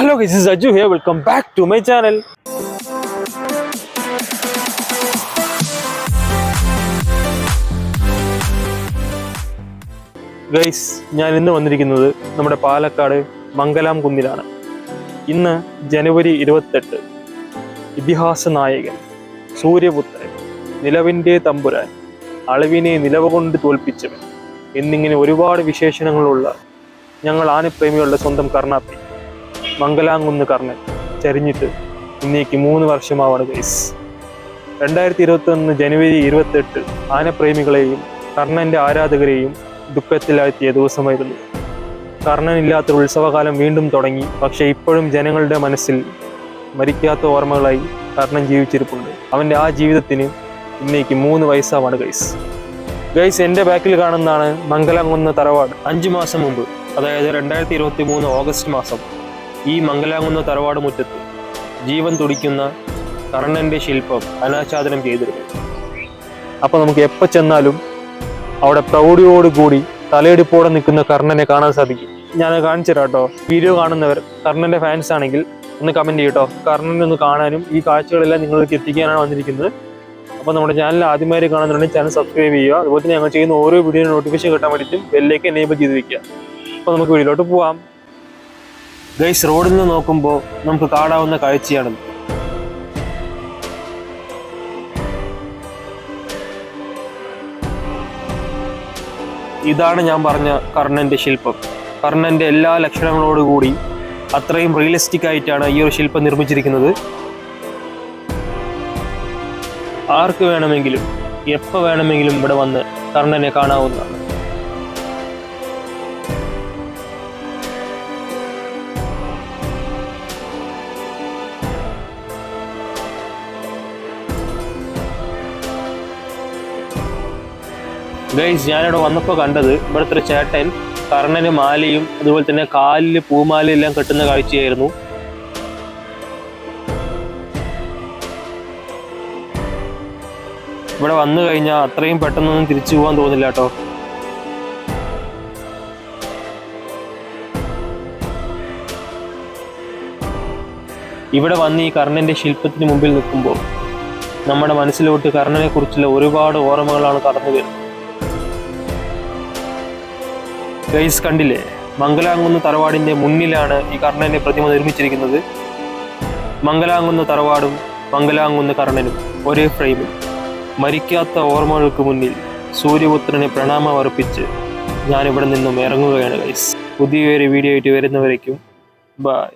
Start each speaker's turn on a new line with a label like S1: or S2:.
S1: Hello guys is Aju here welcome back to my channel guys ഞാൻ ഇന്ന് വന്നിരിക്കുന്നത് നമ്മുടെ പാലക്കാട് മംഗലാം കുന്നിലാണ്. ഇന്ന് ജനുവരി ഇരുപത്തെട്ട്. ഇതിഹാസ നായകൻ സൂര്യപുത്രൻ നിലവിന്റെ തമ്പുരാൻ അളവിനെ നിലവ കൊണ്ട് തോൽപ്പിച്ചവൻ എന്നിങ്ങനെ ഒരുപാട് വിശേഷണങ്ങളുള്ള ഞങ്ങൾ ആനപ്രേമികളുടെ സ്വന്തം കർണാപ്പി. മംഗലാംകുന്ന് കർണൻ ചരിഞ്ഞിട്ട് ഇന്നേക്ക് മൂന്ന് വർഷമാവാണ് ഗൈസ് രണ്ടായിരത്തി ഇരുപത്തി ഒന്ന് ജനുവരി ഇരുപത്തെട്ട് ആനപ്രേമികളെയും കർണന്റെ ആരാധകരെയും ദുഃഖത്തിലാഴ്ത്തിയ ദിവസമായിരുന്നു. കർണനില്ലാത്ത ഉത്സവകാലം വീണ്ടും തുടങ്ങി. പക്ഷേ ഇപ്പോഴും ജനങ്ങളുടെ മനസ്സിൽ മരിക്കാത്ത ഓർമ്മകളായി കർണൻ ജീവിച്ചിരിപ്പുണ്ട്. അവന്റെ ആ ജീവിതത്തിന് ഇന്നേക്ക് മൂന്ന് വയസ്സാവാണ് ഗൈസ് ഗൈസ് എന്റെ ബാക്കിൽ കാണുന്നതാണ് മംഗലാംകുന്ന് തറവാട്. അഞ്ച് മാസം മുമ്പ് അതായത് രണ്ടായിരത്തി ഇരുപത്തി മൂന്ന് ഓഗസ്റ്റ് മാസം ഈ മംഗലാങ്ങുന്ന തറവാട് മുറ്റത്ത് ജീവൻ തുടിക്കുന്ന കർണന്റെ ശില്പം അനാച്ഛാദനം ചെയ്തിരുന്നു. അപ്പൊ നമുക്ക് എപ്പോൾ ചെന്നാലും അവിടെ പ്രൗഢിയോടുകൂടി തലയെടുപ്പോടെ നിൽക്കുന്ന കർണനെ കാണാൻ സാധിക്കും. ഞാൻ കാണിച്ചു കേട്ടോ. വീഡിയോ കാണുന്നവർ കർണന്റെ ഫാൻസ് ആണെങ്കിൽ ഒന്ന് കമന്റ് ചെയ്യട്ടോ കർണനെ ഒന്ന് കാണാനും ഈ കാഴ്ചകളെല്ലാം നിങ്ങൾക്ക് എത്തിക്കാനാണ് വന്നിരിക്കുന്നത്. അപ്പോൾ നമ്മുടെ ചാനൽ ആദ്യമായി കാണുന്നുണ്ടെങ്കിൽ ചാനൽ സബ്സ്ക്രൈബ് ചെയ്യുക. അതുപോലെ തന്നെ ഞങ്ങൾ ചെയ്യുന്ന ഓരോ വീഡിയോ നോട്ടിഫിക്കേഷൻ കിട്ടാൻ വേണ്ടിയിട്ടും ബെല്ലേക്ക് എനേബിൾ ചെയ്ത് വെക്കുക. അപ്പോൾ നമുക്ക് വീഡിയോയിലോട്ട് പോവാം. ഗൈസ് റോഡിൽ നിന്ന് നോക്കുമ്പോൾ നമുക്ക് കാണാവുന്ന കാഴ്ചയാണ്. ഇതാണ് ഞാൻ പറഞ്ഞ കർണന്റെ ശില്പം. കർണന്റെ എല്ലാ ലക്ഷണങ്ങളോടുകൂടി അത്രയും റിയലിസ്റ്റിക് ആയിട്ടാണ് ഈ ഒരു ശില്പം നിർമ്മിച്ചിരിക്കുന്നത്. ആർക്ക് വേണമെങ്കിലും എപ്പോൾ വേണമെങ്കിലും ഇവിടെ വന്ന് കർണനെ കാണാവുന്നതാണ്. ഗൈസ് ഞാനിവിടെ വന്നപ്പോൾ കണ്ടത് ഇവിടുത്തെ ഒരു ചേട്ടൻ കർണന് മാലയും അതുപോലെ തന്നെ കാലിൽ പൂമാലയും എല്ലാം കെട്ടുന്ന കാഴ്ചയായിരുന്നു. ഇവിടെ വന്നു കഴിഞ്ഞാൽ അത്രയും പെട്ടെന്നൊന്നും തിരിച്ചു പോകാൻ തോന്നില്ല കേട്ടോ. ഇവിടെ വന്ന് ഈ കർണന്റെ ശില്പത്തിന് മുമ്പിൽ നിൽക്കുമ്പോൾ നമ്മുടെ മനസ്സിലോട്ട് കർണനെ കുറിച്ചുള്ള ഒരുപാട് ഓർമ്മകളാണ് കടന്നു വരുന്നത്. ഗൈസ് കണ്ടില്ലേ? മംഗലാങ്കുന്ന് തറവാടിന്റെ മുന്നിലാണ് ഈ കർണന്റെ പ്രതിമ നിർമ്മിച്ചിരിക്കുന്നത്. മംഗലാങ്കുന്ന് തറവാടും മംഗലാങ്കുന്ന് കർണനും ഒരേ ഫ്രെയിമിൽ. മരിക്കാത്ത ഓർമ്മകൾക്ക് മുന്നിൽ സൂര്യപുത്രനെ പ്രണാമം അർപ്പിച്ച് ഞാനിവിടെ നിന്നും ഇറങ്ങുകയാണ് ഗൈസ്. പുതിയൊരു വീഡിയോ ആയിട്ട് വരുന്നവരേക്കും ബൈ